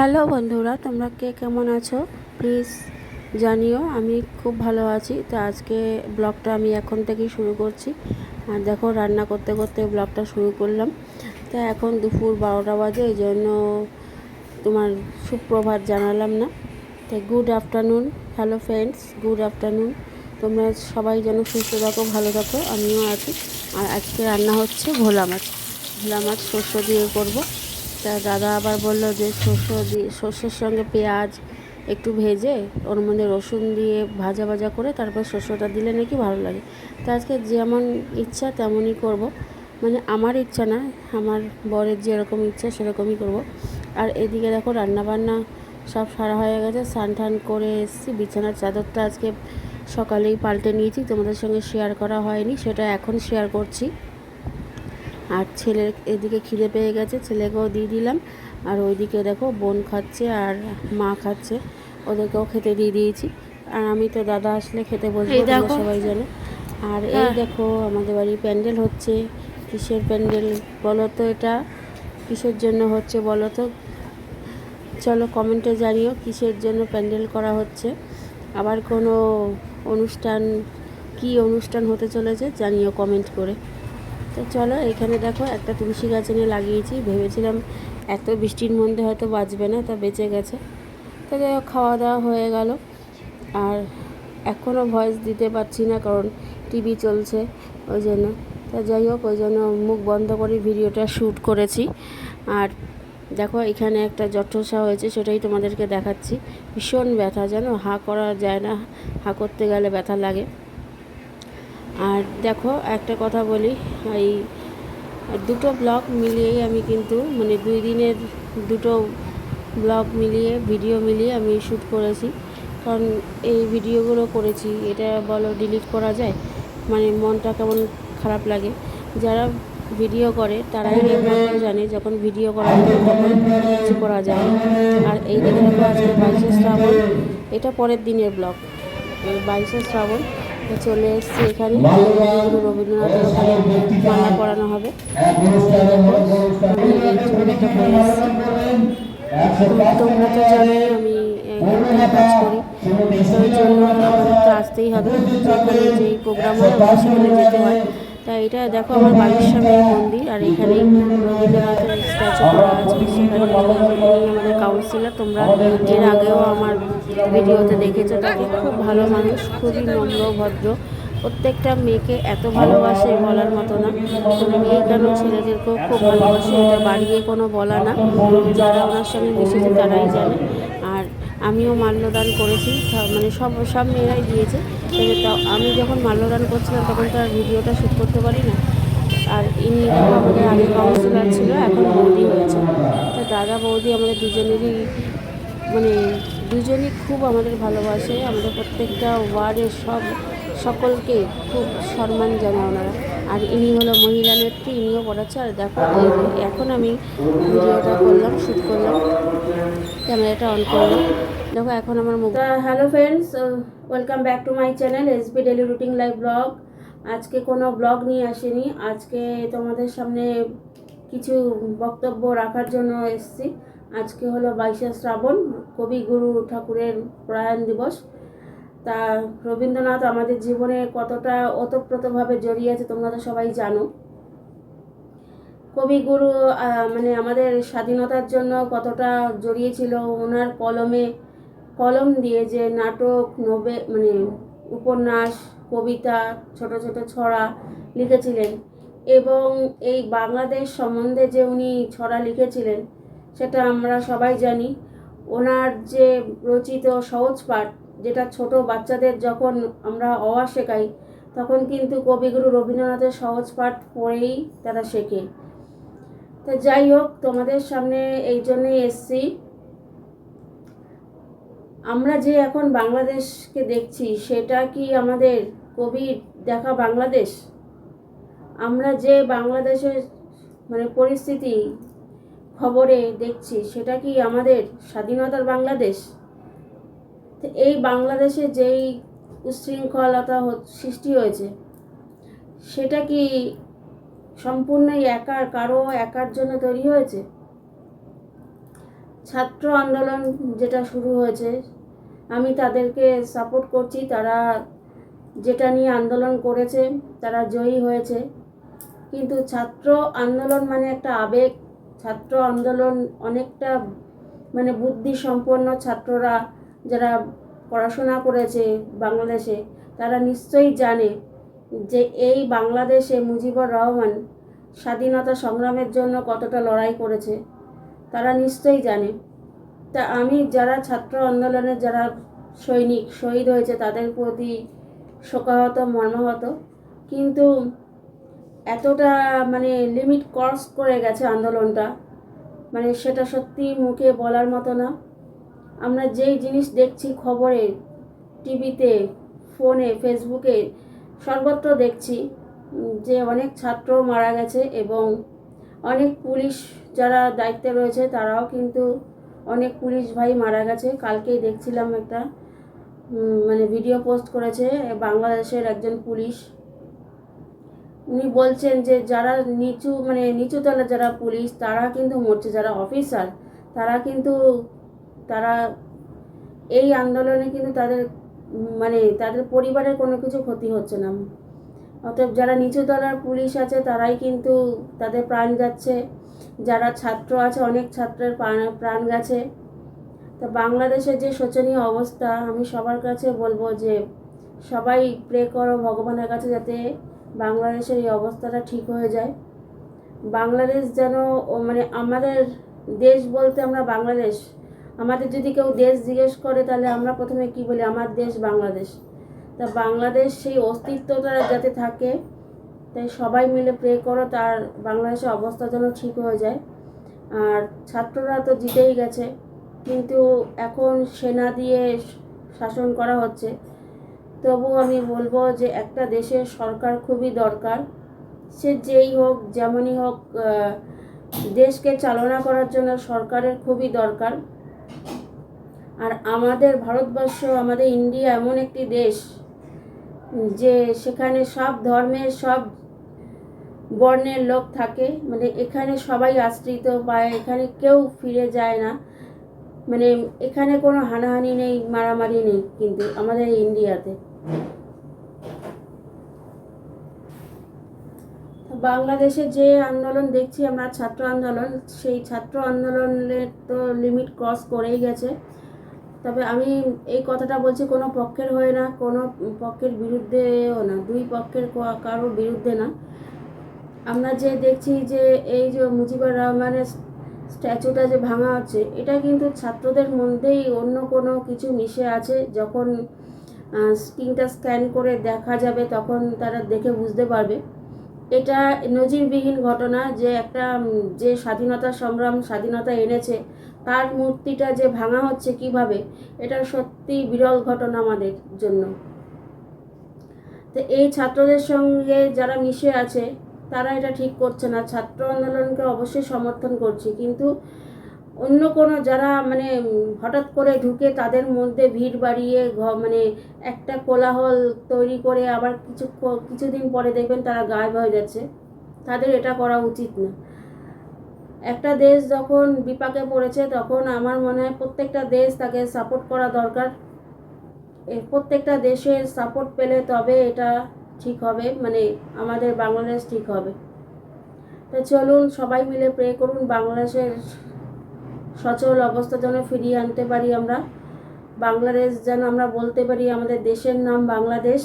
Hello বন্ধুরা, তোমরা কে কেমন আছো? প্লিজ জানিও, আমি খুব ভালো আছি। তো আজকে ব্লগটা আমি এখন থেকেই শুরু করছি। আর দেখো, রান্না করতে করতে ব্লগটা শুরু করলাম। তা এখন দুপুর বারোটা বাজে, এই জন্য তোমার সুপ্রভাত জানালাম না। তো good afternoon hello friends good afternoon তোমরা সবাই যেন সুস্থ থাকো, ভালো থাকো, আমিও আছি। আর আজকে রান্না হচ্ছে ভোলা মাছ। ভোলা মাছ শস্য দিয়ে করব। তা দাদা আবার বলল যে শস্য দিয়ে শস্যের সঙ্গে পেঁয়াজ একটু ভেজে, ওর মধ্যে রসুন দিয়ে ভাজা ভাজা করে তারপর শস্যটা দিলে নাকি ভালো লাগে। তা আজকে যেমন ইচ্ছা তেমনই করব। মানে আমার ইচ্ছা না, আমার বরের যেরকম ইচ্ছা সেরকমই করব। আর এদিকে দেখো রান্নাবান্না সব সারা হয়ে গেছে স্নান টান করে এসেছি, বিছানার চাদরটা আজকে সকালেই পাল্টে নিয়েছি, তোমাদের সঙ্গে শেয়ার করা হয়নি, সেটা এখন শেয়ার করছি। আর ছেলের এদিকে খিদে পেয়ে গেছে ছেলেকেও দিয়ে দিলাম। আর ওইদিকে দেখো বোন খাচ্ছে আর মা খাচ্ছে ওদেরকেও খেতে দিয়ে দিয়েছি। আর আমি তো দাদা আসলে খেতে বসবো সবাই জানো। আর এই হ্যাঁ। দেখো আমাদের বাড়ি প্যান্ডেল হচ্ছে কিসের প্যান্ডেল বলো তো এটা? কিসের জন্য হচ্ছে বলো তো? চলো কমেন্টে জানিও কিসের জন্য প্যান্ডেল করা হচ্ছে। আবার কোনো অনুষ্ঠান কি অনুষ্ঠান হতে চলেছে জানিও কমেন্ট করে। তো চলো এখানে দেখো একটা তুলসী গাছ এনে লাগিয়েছি। ভেবেছিলাম এত বৃষ্টির মধ্যে হয়তো বাঁচবে না তা বেঁচে গেছে। তো যাই হোক, খাওয়া দাওয়া হয়ে গেল। আর এখনও ভয়েস দিতে পারছি না কারণ টিভি চলছে ওই জন্য। তা যাই হোক ওই জন্য মুখ বন্ধ করে ভিডিওটা শ্যুট করেছি। আর দেখো এখানে একটা জঠসা হয়েছে সেটাই তোমাদেরকে দেখাচ্ছি। ভীষণ ব্যথা জানো? হা করা যায় না হা করতে গেলে ব্যথা লাগে। আর দেখো, একটা কথা বলি, এই দুটো ব্লগ মিলিয়েই আমি কিন্তু মানে দুই দিনের দুটো ব্লগ মিলিয়ে, ভিডিও মিলিয়ে আমি শ্যুট করেছি। কারণ এই ভিডিওগুলো করেছি, এটা বলো ডিলিট করা যায়? মানে মনটা কেমন খারাপ লাগে? যারা ভিডিও করে, তারাই একমাত্র জানে যখন ভিডিও করা যায়, তখন কিছু করা যায় আর এই দিকে দেখো, আজকে বাইশে শ্রাবণ, এটা পরের দিনের ব্লগ। বাইশে শ্রাবণ চলে এসেছি এখানে। রবীন্দ্রনাথের ওখানে মালা পড়ানো হবে। তোমরা তো জানোই আমি কাজ করি। তো জন্য আসতেই হবে। যেখানে যেই প্রোগ্রাম হয় সেখানে যেতে হয় তা এটা দেখো আমার বাড়ির সামনে মন্দির, আর এখানে রবীন্দ্রনাথের স্ট্যাচু করা আছে সেখানে আমাদের কাউন্সিলার তোমরা এর আগেও আমার ভিডিওতে দেখেছ তাকে খুব ভালো মানুষ, খুবই নম্র, ভদ্র। প্রত্যেকটা মেয়েকে এত ভালোবাসে বলার মতো না। মানে মেয়ে কেন ছেলেদেরকেও খুব ভালোবাসে? এটা বাড়িয়ে কোনো বলা না। যারা ওনার সঙ্গে মিশেছে তারাই জানে। আমিও মাল্যদান করেছি মানে সব সব মেয়েরাই দিয়েছে। আমি যখন মাল্যদান করছিলাম তখন তো আর ভিডিওটা শ্যুট করতে পারি না। আর ইনি আমাদের আগে কাউন্সিলার ছিল, এখন বৌদি হয়েছে। তো দাদা, বৌদি আমাদের দুজনেরই মানে দুজনই খুব আমাদের ভালোবাসে। আমাদের প্রত্যেকটা ওয়ার্ডের সব সকলকে খুব সম্মান জানায় ওনারা। আর ইনি হলো মহিলা নেত্রী। ইনিও পড়াচ্ছে আর দেখো এখন আমি ভিডিওটা করলাম শ্যুট করলাম, ক্যামেরাটা অন করলাম। দেখো, এখন আমার মুখ hello friends welcome back to my channel SB daily routine live blog আজকে কোনো ব্লগ নিয়ে আসিনি, আজকে তোমাদের সামনে কিছু বক্তব্য রাখার জন্য এসেছি। আজকে হলো বাইশে শ্রাবণ কবিগুরু ঠাকুরের প্রয়াণ দিবস। তা, রবীন্দ্রনাথ আমাদের জীবনে কতটা ওতপ্রোতভাবে জড়িয়ে আছে তোমরা তো সবাই জানো। কবিগুরু মানে আমাদের স্বাধীনতার জন্য কতটা জড়িয়েছিল ওনার কলমে, কলম দিয়ে যে নাটক, নোবে মানে উপন্যাস, কবিতা, ছোট ছোট ছড়া লিখেছিলেন এবং এই বাংলাদেশ সম্বন্ধে যে উনি ছড়া লিখেছিলেন সেটা আমরা সবাই জানি। ওনার যে রচিত সহজ পাঠ, যেটা ছোট বাচ্চাদের যখন আমরা অওয়া শেখাই, তখন কিন্তু কবিগুরু রবীন্দ্রনাথের সহজ পাঠ পড়েই তারা শেখে। তো যাই হোক, তোমাদের সামনে এই জন্যই এসছি। আমরা যে এখন বাংলাদেশকে দেখছি, সেটা কি আমাদের কবির দেখা বাংলাদেশ? আমরা যে বাংলাদেশের মানে পরিস্থিতি খবরে দেখছি, সেটা কি আমাদের স্বাধীনতার বাংলাদেশ? তো এই বাংলাদেশে যেই উশৃঙ্খলতা সৃষ্টি হয়েছে, সেটা কি সম্পূর্ণই একার, কারও একার জন্য তৈরি হয়েছে? ছাত্র আন্দোলন যেটা শুরু হয়েছে, আমি তাদেরকে সাপোর্ট করছি, তারা যেটা নিয়ে আন্দোলন করেছে, তারা জয়ী হয়েছে। কিন্তু ছাত্র আন্দোলন মানে একটা আবেগ। ছাত্র আন্দোলন অনেকটা মানে বুদ্ধি সম্পন্ন ছাত্ররা যারা পড়াশোনা করেছে বাংলাদেশে, তারা নিশ্চয়ই জানে যে এই বাংলাদেশে মুজিবুর রহমান স্বাধীনতা সংগ্রামের জন্য কতটা লড়াই করেছে, তারা নিশ্চয়ই জানে। তা আমি যারা ছাত্র আন্দোলনের যারা সৈনিক, শহীদ হয়েছে, তাদের প্রতি শোকাহত, মর্মাহত। কিন্তু এতটা মানে লিমিট ক্রস করে গেছে আন্দোলনটা মানে সেটা সত্যি মুখে বলার মতো না। আমরা যেই জিনিস দেখছি খবরে টিভিতে ফোনে ফেসবুকে সর্বত্র দেখছি যে অনেক ছাত্র মারা গেছে এবং অনেক পুলিশ যারা দায়িত্বে রয়েছে তারাও কিন্তু অনেক পুলিশ ভাই মারা গেছে। কালকেই দেখছিলাম একটা মানে ভিডিও পোস্ট করেছে বাংলাদেশের একজন পুলিশ। উনি বলছেন যে যারা নিচু মানে নিচু তলা যারা পুলিশ তারা কিন্তু মরছে, যারা অফিসার তারা কিন্তু, তারা এই আন্দোলনে কিন্তু তাদের মানে তাদের পরিবারের কোনো কিছু ক্ষতি হচ্ছে না। অতএব যারা নিচু তলার পুলিশ আছে, তারাই কিন্তু তাদের প্রাণ যাচ্ছে। যারা ছাত্র আছে, অনেক ছাত্রের প্রাণ গেছে। তা বাংলাদেশের যে শোচনীয় অবস্থা, আমি সবার কাছে বলব যে সবাই প্রে করো ভগবানের কাছে যাতে বাংলাদেশের এই অবস্থাটা ঠিক হয়ে যায়। বাংলাদেশ যেন মানে আমাদের দেশ বলতে আমরা বাংলাদেশ। আমাদের যদি কেউ দেশ জিজ্ঞেস করে, তাহলে আমরা প্রথমে কি বলি? আমার দেশ বাংলাদেশ। তা বাংলাদেশ সেই অস্তিত্বটা যাতে থাকে, তাই সবাই মিলে প্রে করো, তার বাংলাদেশের অবস্থা যেন ঠিক হয়ে যায়। আর ছাত্ররা তো জিতেই গেছে, কিন্তু এখন সেনা দিয়ে শাসন করা হচ্ছে। তবু আমি বলব যে একটা দেশের সরকার খুবই দরকার। সে যেই হোক, যেমনই হোক দেশকে চালনা করার জন্য সরকারের খুবই দরকার। আর আমাদের ভারতবর্ষ, আমাদের ইন্ডিয়া এমন একটি দেশ যে সেখানে সব ধর্মের, সব বর্ণের লোক থাকে। মানে এখানে সবাই আশ্রিত পায় এখানে কেউ ফিরে যায় না। মানে এখানে কোনো হানাহানি নেই, মারামারি নেই কিন্তু আমাদের ইন্ডিয়াতে। বাংলাদেশে যে আন্দোলন দেখছি আমরা, ছাত্র আন্দোলন, সেই ছাত্র আন্দোলনের তো লিমিট ক্রস করেই গেছে। তবে আমি এই কথাটা বলছি, কোনো পক্ষের হয়ে না, কোনো পক্ষের বিরুদ্ধেও না, দুই পক্ষের কা- কারোর বিরুদ্ধে না। আমরা যে দেখছি যে এই যে মুজিবুর রহমানের স্ট্যাচুটা যে ভাঙা হচ্ছে, এটা কিন্তু ছাত্রদের মধ্যেই অন্য কোনো কিছু মিশে আছে। যখন স্ক্রিনটা স্ক্যান করে দেখা যাবে, তখন তারা দেখে বুঝতে পারবে। এটা নজিরবিহীন ঘটনা যে একটা যে স্বাধীনতা সংগ্রাম, স্বাধীনতা এনেছে, তার মূর্তিটা যে ভাঙা হচ্ছে কীভাবে, এটা সত্যি বিরল ঘটনা আমাদের জন্য। তো এই ছাত্রদের সঙ্গে যারা মিশে আছে, তারা এটা ঠিক করছে না। ছাত্র আন্দোলনকে অবশ্যই সমর্থন করছি, কিন্তু অন্য কোনো যারা মানে হঠাৎ করে ঢুকে তাদের মধ্যে ভিড় বাড়িয়ে মানে একটা কোলাহল তৈরি করে আবার কিছু কিছুদিন পরে দেখবেন তারা গায়েব হয়ে যাচ্ছে। তাদের এটা করা উচিত না। একটা দেশ যখন বিপাকে পড়েছে তখন আমার মনে হয় প্রত্যেকটা দেশ তাকে সাপোর্ট করা দরকার। প্রত্যেকটা দেশের সাপোর্ট পেলে তবে এটা ঠিক হবে মানে আমাদের বাংলাদেশ ঠিক হবে। তো চলুন সবাই মিলে প্রে করুন বাংলাদেশের সচল অবস্থা যেন ফিরিয়ে আনতে পারি আমরা। বাংলাদেশ যেন আমরা বলতে পারি আমাদের দেশের নাম বাংলাদেশ।